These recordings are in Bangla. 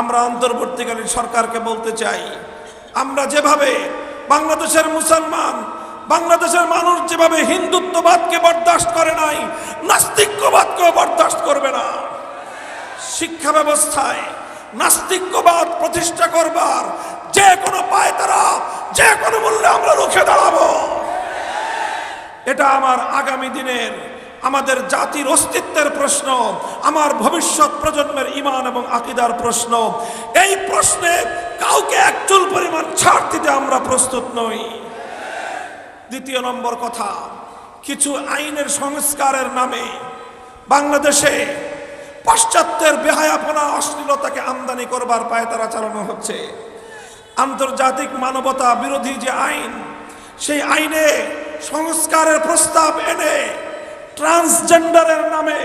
আমরা অন্তর্বর্তীকালীন সরকারকে বলতে চাই, আমরা যেভাবে বাংলাদেশের মুসলমান, বাংলাদেশের মানুষ যেভাবে হিন্দুত্ববাদকে বরদাস্ত করে নাই নাস্তিক্যবাদকেও বরদাস্ত করবে না। শিক্ষা ব্যবস্থায় নাস্তিক্যবাদ প্রতিষ্ঠা করবার যে কোনো পায় তারা, যে কোনো মূল্যে আমরা রুখে দাঁড়াবো। এটা আমার আগামী দিনের আমাদের জাতির অস্তিত্বের প্রশ্ন, আমার ভবিষ্যৎ প্রজন্মের ইমান এবং আকিদার প্রশ্ন। এই প্রশ্নে কাউকে একচুল পরিমাণ ছাড় দিতে আমরা প্রস্তুত নই। দ্বিতীয় নম্বর কথা, কিছু আইনের সংস্কারের নামে বাংলাদেশে পাশ্চাত্যের বেহায়াপনা, অশ্লীলতাকে আমদানি করবার পায়ে তারা চালানো হচ্ছে। আন্তর্জাতিক মানবতা বিরোধী যে আইন, সেই আইনে সংস্কারের প্রস্তাব এনে ট্রান্সজেন্ডারের নামে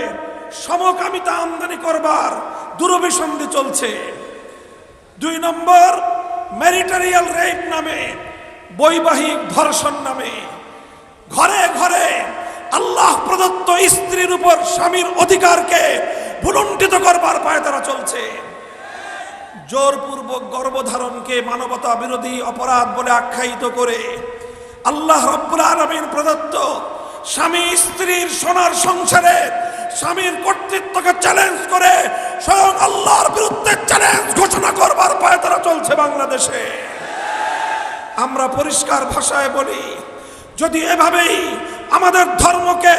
সমকামিতা আমদানি করবার দুরভিসন্ধি চলছে। দুই নম্বর, ম্যারিটারিয়াল রেপ নামে, বৈবাহিক ধর্ষণ নামে। ঘরে ঘরে আল্লাহ প্রদত্ত স্ত্রীর উপর স্বামীর অধিকারকে ভুলুণ্ঠিত করবার পায়ে তারা চলছে। জোরপূর্বক গর্ভধারণকে মানবতা বিরোধী অপরাধ বলে আখ্যায়িত করে আল্লাহ রব্বুল আলমীর প্রদত্ত স্বামী স্ত্রীর সোনার সংসারে স্বামীর কর্তৃত্বকে চ্যালেঞ্জ করে স্বয়ং আল্লাহর বিরুদ্ধে চ্যালেঞ্জ ঘোষণা করবার পায়ে তারা চলছে বাংলাদেশে। আমরা পরিষ্কার ভাষায় বলি, যদি এভাবেই আমাদের ধর্মকে,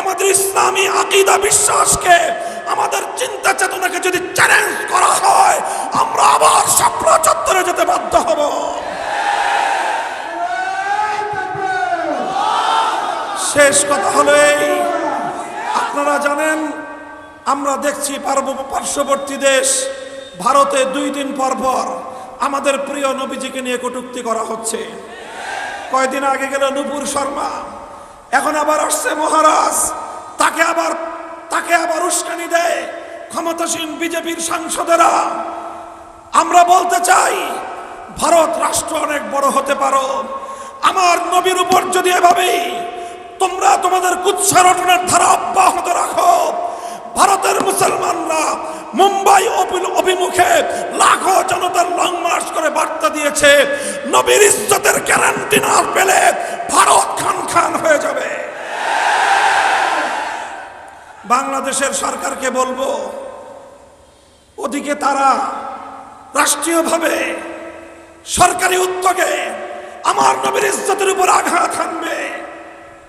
আমাদের ইসলামী আকিদা বিশ্বাসকে, আমাদের চিন্তা চেতনাকে যদি চ্যালেঞ্জ করা হয়, আমরা আবার স্বপ্ন চত্বরে যেতে বাধ্য হব শেষ কথা হলো এই আপনারা জানেন, আমরা দেখছি পার্শ্ববর্তী দেশ ভারতে দুই দিন পর পর আমাদের প্রিয় নবীজিকে নিয়ে কটূক্তি করা হচ্ছে। কয়দিন আগে গেল নুপুর শর্মা, এখন আবার আসছে মহারাজ, তাকে আবার তাকে আবার উস্কানি দেয় ক্ষমতাসীন বিজেপির সাংসদেরা। আমরা বলতে চাই, ভারত রাষ্ট্র অনেক বড় হতে পারো, আমার নবীর উপর যদি এভাবেই তোমরা তোমাদের কুৎসারটনের ধারা অব্যাহত রাখো। ভারতের মুসলমানরা মুম্বাই অভি- অভিমুখে লাখো জনতার লং মার্চ করে বার্তা দিয়েছে, নবীর ইজ্জতের গ্যারান্টি না পেলে ভারত খান খান হয়ে যাবে। বাংলাদেশের সরকারকে বলব, ওদিকে তারা রাষ্ট্রীয়ভাবে সরকারি উদ্যোগে আমার নবীর ইজ্জতের উপর আঘাত হানবে।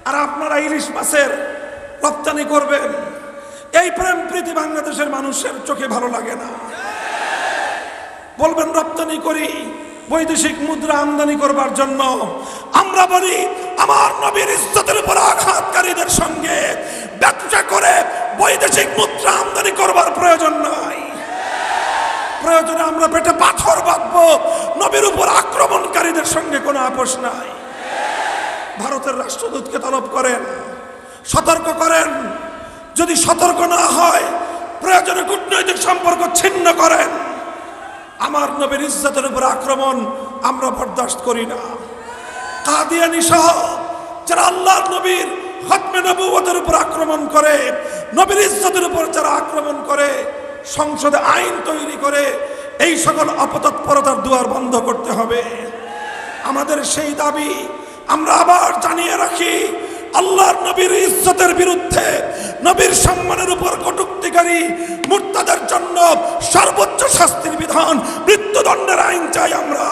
আর আপনারা ইলিশ মাছের রপ্তানি করবেন। এই প্রেম প্রীতি বাংলাদেশের মানুষের চোখে ভালো লাগে না। বলবেন, রপ্তানি করি, বৈদেশিক মুদ্রা আমদানি করবার জন্য। আমরা বলি, আমার নবীর ইজ্জতের উপর আঘাতকারীদের সঙ্গে ব্যবসা করে বৈদেশিক মুদ্রা আমদানি করবার প্রয়োজন নাই। প্রয়োজনে আমরা পেটে পাথর বাঁধবো, নবীর উপর আক্রমণকারীদের সঙ্গে কোনো আপোষ নাই। ভারতের তলব করেন, সতর্ক করেন। যদি সতর্ক না হয়, প্রয়োজনে কূটনৈতিক সম্পর্ক ছিন্ন করেন। আমার নবীর ইজ্জতের উপর আক্রমণ আমরা বরদাস্ত করি না। কাদিয়ানি সহ যারা আল্লাহর নবীর হতমে নবুয়তের উপর আক্রমণ করে, নবীর ইজ্জতের উপর যারা আক্রমণ করে, সংসদে আইন তৈরি করে, এই সকল অপতৎপরতার দুয়ার বন্ধ করতে হবে। আমাদের সেই দাবি আমরা আবার জানিয়ে রাখি, আল্লাহর নবীর ইজ্জতের বিরুদ্ধে নবীর সম্মানের উপর কটুক্তিকারী মুর্তাদের জন্য সর্বোচ্চ শাস্তির বিধান মৃত্যুদণ্ডের আইন চাই আমরা।